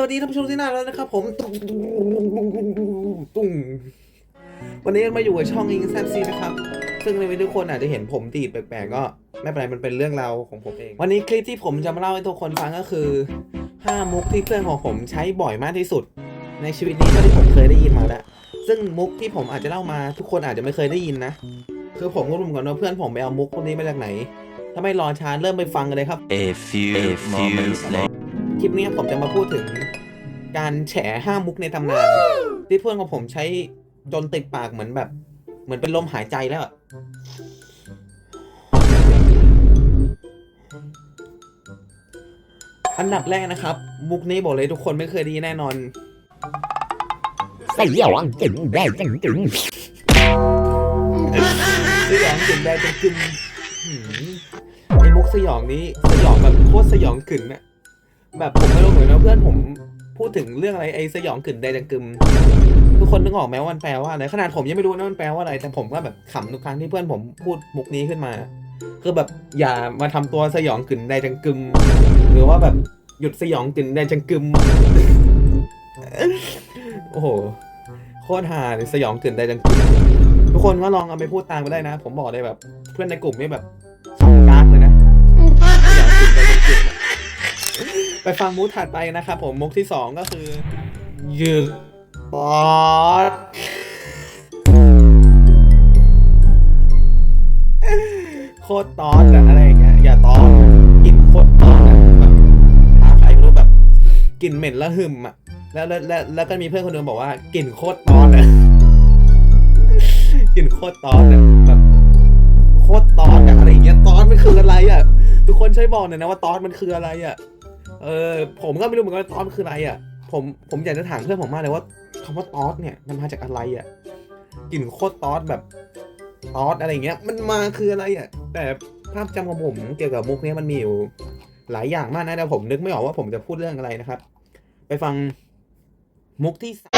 สวัสดีท่านผู้ชมที่น่ารักนะครับ ผมตุ้งตุ้งวันนี้มาอยู่กับช่องอิงแซมซีนะครับ ซึ่งในวันนี้ทุกคนอาจจะเห็นผมตีดแปลกๆก็ไม่เป็นไรมันเป็นเรื่องราวของผมเอง วันนี้คลิปที่ผมจะมาเล่าให้ทุกคนฟังก็คือ 5 มุกที่เพื่อนของผมใช้บ่อยมากที่สุด ในชีวิตนี้เท่าที่ผมเคยได้ยินมาแล้ว ซึ่งมุกที่ผมอาจจะเล่ามาทุกคนอาจจะไม่เคยได้ยินนะ คือผมก็รู้เหมือนกันว่าเพื่อนผมไปเอามุกพวกนี้มาจากไหน ถ้าไม่รอช้าเริ่มไปฟังกันเลยครับ A few, moments later. คลิปนี้ผมจะมาพูดถึง การแฉห้ามุกในตำนานที่เพื่อนของผมใช้จนติดปากเหมือนแบบ เหมือนเป็นลมหายใจแล้วอะอันดับแรกนะครับ มุกนี้บอกเลยทุกคนไม่เคยไดีแน่นอนสยองจริงได้จริงจริงสยองกึ่นได้จนกึ่นหืมไอ้มุกสยองนี้สยองแบบโคตรสยองกึ่นอะแบบผมไม่รู้เหมือนกันว่าเพื่อนผม พูดถึงเรื่องอะไรไอ้สยองกึ่นได้จังกึม ทุกคนนึกออกไหมว่ามันแปลว่าอะไรขนาดผมยังไม่รู้นะมันแปลว่าอะไร แต่ผมก็แบบขำทุกครั้งที่เพื่อนผมพูดมุกนี้ขึ้นมา คือแบบอย่ามาทำตัวสยองกึ่นได้จังกึม หรือว่าแบบหยุดสยองกึ่นได้จังกึม โอ้โหโคตรฮาเลยสยองกึ่นได้จังกึม ทุกคนก็ลองเอาไปพูดตามไปได้นะ ผมบอกเลยแบบ เพื่อนในกลุ่มนี่แบบ ไปฟังมุกถัดไปนะครับผมมุกที่สองก็คือยืดปอดโคตรตอดอะอะไรอย่างเงี้ยอย่าตอดกลินโคตรตอดอะแบบหาใครไม่รู้แบบกลิ่นเหม็นละหึมอะแล้วแล้วแล้วแล้วก็มีเพื่อนคนหนึงบอกว่ากลิ่นโคตรตอดอะกลิ่นโคตรตอนอะแบบโคตรตอนอะอะไรอย่างเงี้ยตอนมันคืออะไรอะทุกคนช่วยบอกหน่อยนะว่าตอนมันคืออะไรอะ เออผมก็ไม่รู้เหมือนกันว่าตอสคืออะไรอะผมผมอยากจะถามเพื่อนผมมากเลยว่าคำว่าตอสเนี่ยมันมาจากอะไรอะกลิ่นโคตรตอสแบบตอสอะไรเงี้ย มันมาคืออะไรอะแต่ภาพจำของผมเกี่ยวกับมุกเนี้ยมันมีอยู่หลายอย่างมากนะแต่ผมนึกไม่ออกว่าผมจะพูดเรื่องอะไรนะครับ ไปฟังมุกที่สาม